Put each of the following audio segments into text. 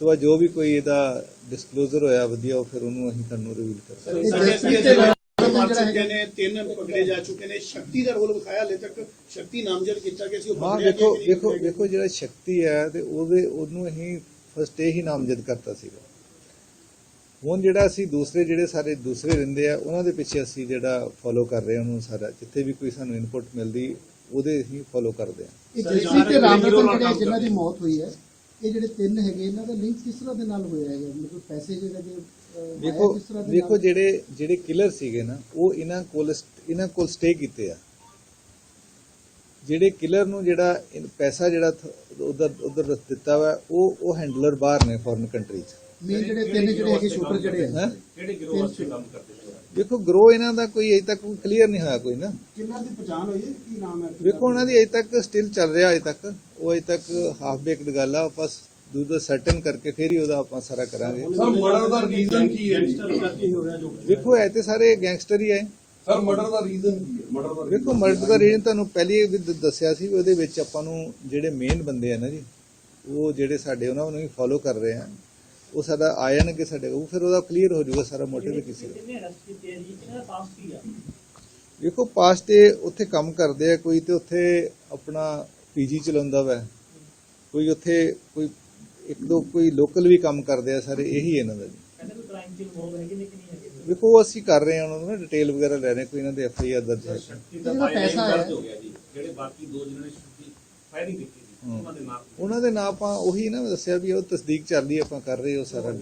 ਤੋਂ ਬਾਅਦ ਜੋ ਵੀ ਕੋਈ ਇਹਦਾ ਡਿਸਕਲੋਜ਼ਰ ਹੋਇਆ ਵਧੀਆ ਉਹ ਫਿਰ ਉਹਨੂੰ ਅਸੀਂ ਤੁਹਾਨੂੰ ਰਿਵੀਲ ਕਰਾਂਗੇ ਇਹ ਜਸਪ੍ਰੀਤ ਤੇ ਰਾਮ ਮਰ ਚੁੱਕੇ ਨੇ ਤਿੰਨ ਪਕੜੇ ਜਾ ਚੁੱਕੇ ਨੇ। ਸ਼ਕਤੀ ਦਾ ਰੋਲ ਵਿਖਾਇਆ ਹਲੇ ਤੱਕ। ਸ਼ਕਤੀ ਨਾਮਜ਼ਦ ਕੀਤਾ ਗਿਆ ਸੀ ਉਹ ਹਾਂ ਪਕੜਿਆ ਗਿਆ? ਵੇਖੋ ਜਿਹੜਾ ਸ਼ਕਤੀ ਹੈ ਤੇ ਉਹਦੇ ਉਹਨੂੰ ਅਸੀਂ ਫਸਟ ਹੀ ਨਾਮਜ਼ਦ ਕਰਤਾ ਸੀਗਾ। ਹੁਣ ਜਿਹੜਾ ਅਸੀਂ ਦੂਸਰੇ ਜਿਹੜੇ ਸਾਰੇ ਦੂਸਰੇ ਰਹਿੰਦੇ ਆ ਉਹਨਾਂ ਦੇ ਪਿੱਛੇ ਅਸੀਂ ਜਿਹੜਾ ਫੋਲੋ ਕਰ ਰਹੇ ਹਾਂ ਉਹਨੂੰ ਸਾਰਾ ਜਿੱਥੇ ਵੀ ਕੋਈ ਸਾਨੂੰ ਇਨਪੁਟ ਮਿਲਦੀ ਉਹਦੇ ਅਸੀਂ ਫੋਲੋ ਕਰਦੇ ਹਾਂ ਇਹ ਤੇ ਜਿਹੜੇ ਜਿਨ੍ਹਾਂ ਦੀ ਮੌਤ ਹੋਈ ਹੈ ਇਹ ਜਿਹੜੇ ਤਿੰਨ ਹੈਗੇ ਇਹਨਾਂ ਦਾ ਲਿੰਕ ਕਿਸ ਤਰ੍ਹਾਂ ਦੇ ਨਾਲ ਹੋਇਆ ਹੈਗਾ ਮਤਲਬ ਪੈਸੇ ਜਿਹੜੇ ਦੇ ਅਹ, ਆਇਆ ਵੇਖੋ ਕਿਸ ਤਰ੍ਹਾਂ ਦੇ ਵੇਖੋ ਨਾਲ? ਜਿਹੜੇ ਜਿਹੜੇ ਕਿਲਰ ਸੀਗੇ ਨਾ ਉਹ ਇਹਨਾਂ ਕੋਲ ਇਹਨਾਂ ਕੋਲ ਸਟੇ ਕੀਤੇ ਆ ਜਿਹੜੇ ਕਿਲਰ ਨੂੰ ਜਿਹੜਾ ਪੈਸਾ ਜਿਹੜਾ ਉਧਰ ਉਧਰ ਦਿੱਤਾ ਵਾ ਉਹ ਉਹ ਹੈਂਡਲਰ ਬਾਹਰ ਨੇ ਫੋਰਨ ਕੰਟਰੀ 'ਚ ਮੇਨ ਜਿਹੜੇ ਤਿੰਨ ਜਿਹੜੇ ਹੈਗੇ ਸ਼ੂਟਰ ਜਿਹੜੇ ਹੈਂ? ਕਿਹੜੇ ਗਿਰੋਹ ਵਾਸਤੇ ਕੰਮ ਕਰਦੇ ਵੇਖੋ ਗਰੋ ਇਹਨਾਂ ਦਾ ਕੋਈ ਅਜੇ ਤੱਕ ਕਲੀਅਰ ਨਹੀਂ ਹੋਇਆ ਕੋਈ ਨਾ। ਕਿੰਨਾ ਦੀ ਪਛਾਣ ਹੋਈ ਹੈ? ਕੀ ਨਾਮ ਹੈ? ਵੇਖੋ ਉਹਨਾਂ ਦੀ ਅਜੇ ਤੱਕ ਸਟਿਲ ਚੱਲ ਰਿਹਾ ਅਜੇ ਤੱਕ। ਉਹ ਅਜੇ ਤੱਕ ਹਾਫ ਬੇਕਡ ਗੱਲ ਆ ਬਸ ਦੂਜਾ ਸਰਟਨ ਕਰਕੇ ਫਿਰ ਹੀ ਉਹਦਾ ਆਪਾਂ ਸਾਰਾ ਕਰਾਂਗੇ। ਸਰ ਮਰਡਰ ਦਾ ਰੀਜ਼ਨ ਕੀ ਹੈ? ਗੈਂਗਸਟਰ ਕਰਕੇ ਹੋ ਰਿਹਾ ਜੋ? ਵੇਖੋ ਐ ਤੇ ਸਾਰੇ ਗੈਂਗਸਟਰ ਹੀ ਐ ਸਰ ਮਰਡਰ ਦਾ ਰੀਜ਼ਨ ਕੀ ਹੈ? ਮਰਡਰ ਦਾ ਵੇਖੋ ਮਰਡਰ ਦਾ ਰੀਜਨ ਤੁਹਾਨੂੰ ਪਹਿਲੇ ਵੀ ਦੱਸਿਆ ਸੀ ਉਹਦੇ ਵਿੱਚ ਆਪਾਂ ਨੂੰ ਜਿਹੜੇ ਮੇਨ ਬੰਦੇ ਆ ਨਾ ਜੀ ਉਹ ਜਿਹੜੇ ਸਾਡੇ ਉਹਨਾਂ ਨੂੰ ਵੀ ਫੋਲੋ ਕਰ ਰਹੇ ਆ। ਉਹ ਸਾਡਾ ਆ ਜਾਣਗੇ ਸਾਡੇ ਕੋਲ ਫਿਰ ਉਹਦਾ ਕਲੀਅਰ ਹੋ ਜਾਊਗਾ ਸਾਰਾ ਮੋਟਿਵ ਕਿਸੇ ਦਾ। ਕਿੰਨੇ ਅਰੈਸਟ ਕੀਤੇ ਆ ਜੀ? ਇਹਨਾਂ ਦਾ ਪਾਸ ਕੀ ਆ? ਤੇ ਉੱਥੇ ਕੰਮ ਕਰਦੇ ਆ ਕੋਈ ਤੇ ਉੱਥੇ ਆਪਣਾ ਪੀਜੀ ਚਲਾਉਂਦਾ ਵਾ। ਕੋਈ ਉੱਥੇ ਕੋਈ ਇੱਕ ਦੋ ਕੋਈ ਲੋਕਲ ਵੀ ਕੰਮ ਕਰਦੇ ਆ ਸਾਰੇ ਇਹੀ ਇਹਨਾਂ ਦਾ ਨੇ ਕਿ ਉਹ ਅਸੀਂ ਕਰ ਰਹੇ ਹਾਂ ਉਹਨਾਂ ਨੂੰ ਨਾ ਡਿਟੇਲ ਵਗੈਰਾ ਲੈ ਰਹੇ ਹਾਂ, ਕੋਈ ਇਹਨਾਂ ਦੇ ਐਫ ਆਈ ਆਰ ਦਰਜ ਹੈ। ਪੈਸਾ ਹੈ। ਹੋ ਗਿਆ ਜੀ ਜਿਹੜੇ ਬਾਕੀ ਦੋ ਜਿਹਨਾਂ ਨੇ ਫਾਇਰਿੰਗ ਕੀਤੀ। ਉਹਨਾਂ ਦੇ ਦੇ ਨਾਂ ਆਪਾਂ ਉਹੀ ਨਾ ਦੱਸਿਆ ਵੀ ਉਹ ਤਸਦੀਕ ਚੱਲ ਰਹੀ ਹੈ, ਆਪਾਂ ਕਰ ਰਹੇ ਹਾਂ ਸਾਰਾ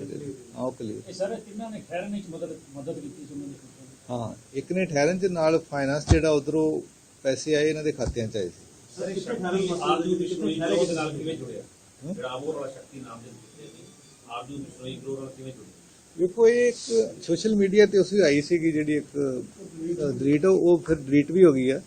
ਉਹ ਕਲੀਅਰ ਇਹ ਸਾਰੇ ਤਿੰਨਾਂ ਨੇ ਖੈਰਨ ਵਿੱਚ ਮਦਦ ਮਦਦ ਕੀਤੀ ਸੀ ਉਹਨਾਂ ਦੇ। ਹਾਂ ਇੱਕ ਨੇ ਠਹਿਰਨ ਚ ਨਾਲ ਫਾਈਨਾਂਸ ਜਿਹੜਾ ਉਧਰੋਂ ਪੈਸੇ ਆਏ ਇਹਨਾਂ ਦੇ ਖਾਤਿਆਂ ਚ ਆਏ ਸੀ। ਸਰ ਇਹ ਸ਼ਕਤੀ ਆਰਜੂ ਬਿਸ਼ਨੋਈ ਗਰੋਹ ਦੇ ਨਾਲ ਕਿਵੇਂ ਜੁੜਿਆ? ਜਿਹੜਾ ਆਬੋਰ ਵਾਲਾ ਸ਼ਕਤੀ ਨਾਮ ਦੇ ਦਿੱਤੇ ਸੀ ਆਰਜੂ ਬਿਸ਼ਨੋਈ ਗਰੋਹ ਨਾਲ ਕਿਵੇਂ ਜੁੜਿਆ? ਵੇਖੋ ਇਹ ਇੱਕ ਸੋਸ਼ਲ ਮੀਡੀਆ ਤੇ ਉਸ ਵੀ ਆਈ ਸੀਗੀ ਜਿਹੜੀ ਇੱਕ ਡਿਲੀਟ ਉਹ ਫਿਰ ਡਿਲੀਟ ਵੀ ਹੋ ਗਈ ਆ।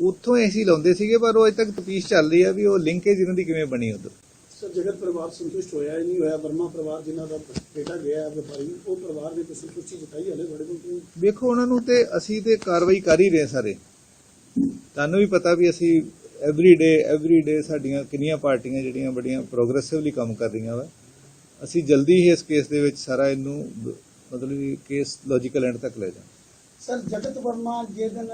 ਉੱਥੋਂ ਅਸੀਂ ਲਾਉਂਦੇ ਸੀਗੇ ਪਰ ਉਹ ਅਜੇ ਤੱਕ ਤਪੀਸ਼ ਚੱਲ ਰਹੀ ਆ ਵੀ ਉਹ ਲਿੰਕੇਜ ਇਹਨਾਂ ਦੀ ਕਿਵੇਂ ਬਣੀ ਉਧਰ। ਸਰ ਜਗਤ ਪਰਿਵਾਰ ਸੰਤੁਸ਼ਟ ਹੋਇਆ ਹੀ ਨਹੀਂ ਹੋਇਆ ਵਰਮਾ ਪਰਿਵਾਰ ਜਿਨ੍ਹਾਂ ਦਾ ਬੇਟਾ ਗਿਆ ਹੈ ਵਪਾਰੀ ਉਹ ਪਰਿਵਾਰ ਨੇ ਕੋਈ ਸੰਤੁਸ਼ਟੀ ਜਤਾਈ ਹਲੇ ਬੜੇ ਕੋਲ ਵੇਖੋ ਉਹਨਾਂ ਨੂੰ ਤੇ ਅਸੀਂ ਤੇ ਕਾਰਵਾਈ ਕਰ ਹੀ ਰਹੇ ਸਾਰੇ। ਤੁਹਾਨੂੰ ਵੀ ਪਤਾ ਵੀ ਅਸੀਂ ਐਵਰੀ ਡੇ ਐਵਰੀ ਡੇ ਸਾਡੀਆਂ ਕਿੰਨੀਆਂ ਪਾਰਟੀਆਂ ਜਿਹੜੀਆਂ ਬੜੀਆਂ ਪ੍ਰੋਗਰੈਸਿਵਲੀ ਕੰਮ ਕਰ ਰਹੀਆਂ ਵਾ। ਅਸੀਂ ਜਲਦੀ ਹੀ ਇਸ ਕੇਸ ਦੇ ਵਿੱਚ ਸਾਰਾ ਇਹਨੂੰ ਮਤਲਬ ਕੇਸ ਲੌਜੀਕਲ ਐਂਡ ਤੱਕ ਲੈ ਜਾਵਾਂਗੇ। ਸਰ, ਜਗਤ ਵਰਮਾ ਜੇ ਦਿਨ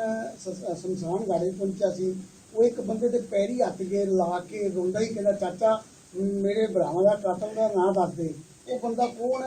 ਸਮਸਾਨ ਗਾੜੇ ਪਹੁੰਚਿਆ ਸੀ, ਉਹ ਇੱਕ ਬੰਦੇ ਦੇ ਪੈਰੀ ਹੱਥ ਕੇ ਲਾ ਕੇ ਰੋਂਦਾ ਹੀ ਕਹਿੰਦਾ, ਚਾਚਾ, ਮੇਰੇ ਭਰਾਵਾਂ ਦਾ ਕਾਤਲ ਦਾ ਨਾਂ ਦੱਸ ਦੇ। ਉਹ ਬੰਦਾ ਕੌਣ ਹੈ?